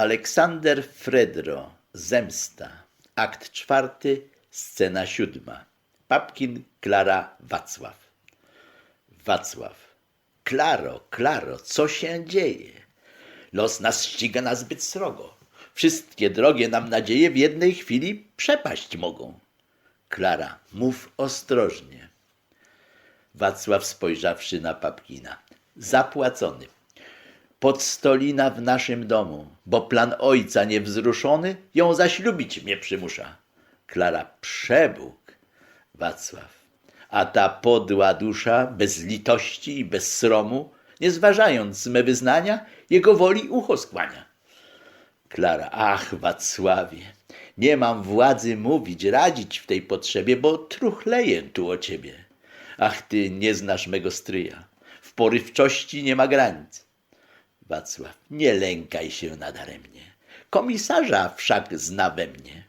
Aleksander Fredro, Zemsta, akt czwarty, scena siódma. Papkin, Klara, Wacław. Wacław. Klaro, Klaro, co się dzieje? Los nas ściga na zbyt srogo. Wszystkie drogie nam nadzieje w jednej chwili przepaść mogą. Klara, mów ostrożnie. Wacław spojrzawszy na Papkina. Zapłacony. Podstolina w naszym domu, bo plan ojca niewzruszony ją zaślubić mnie przymusza. Klara, przebóg. Wacław. A ta podła dusza, bez litości i bez sromu, nie zważając me wyznania, jego woli ucho skłania. Klara, ach, Wacławie, nie mam władzy mówić, radzić w tej potrzebie, bo truchleję tu o ciebie. Ach, ty nie znasz mego stryja, w porywczości nie ma granic. Wacław, nie lękaj się nadaremnie, komisarza wszak zna we mnie.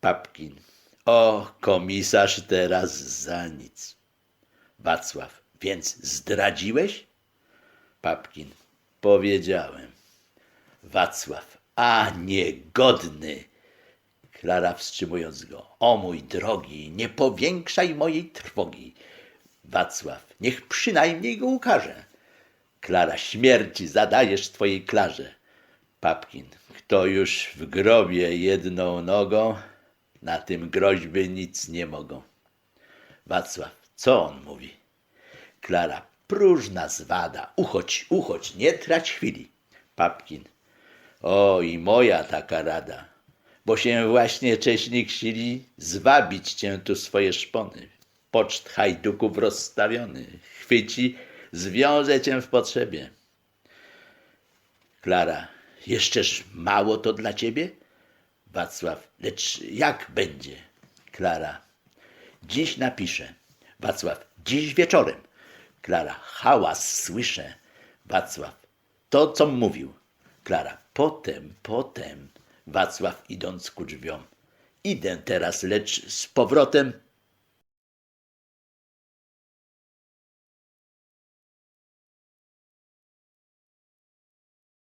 Papkin, o, komisarz teraz za nic. Wacław, więc zdradziłeś? Papkin, powiedziałem. Wacław, a niegodny. Klara wstrzymując go. O mój drogi, nie powiększaj mojej trwogi. Wacław, niech przynajmniej go ukaże. Klara, śmierci zadajesz twojej Klarze. Papkin, kto już w grobie jedną nogą, na tym groźby nic nie mogą. Wacław, co on mówi? Klara, próżna zwada, uchodź, uchodź, nie trać chwili. Papkin, o i moja taka rada, bo się właśnie cześnik sili zwabić cię tu swoje szpony. Poczt hajduków rozstawiony, chwyci, zwiąże cię w potrzebie. Klara, jeszczeż mało to dla ciebie? Wacław, lecz jak będzie? Klara, dziś napiszę. Wacław, dziś wieczorem. Klara, hałas słyszę. Wacław, to co mówił. Klara, potem, potem. Wacław idąc ku drzwiom. Idę teraz, lecz z powrotem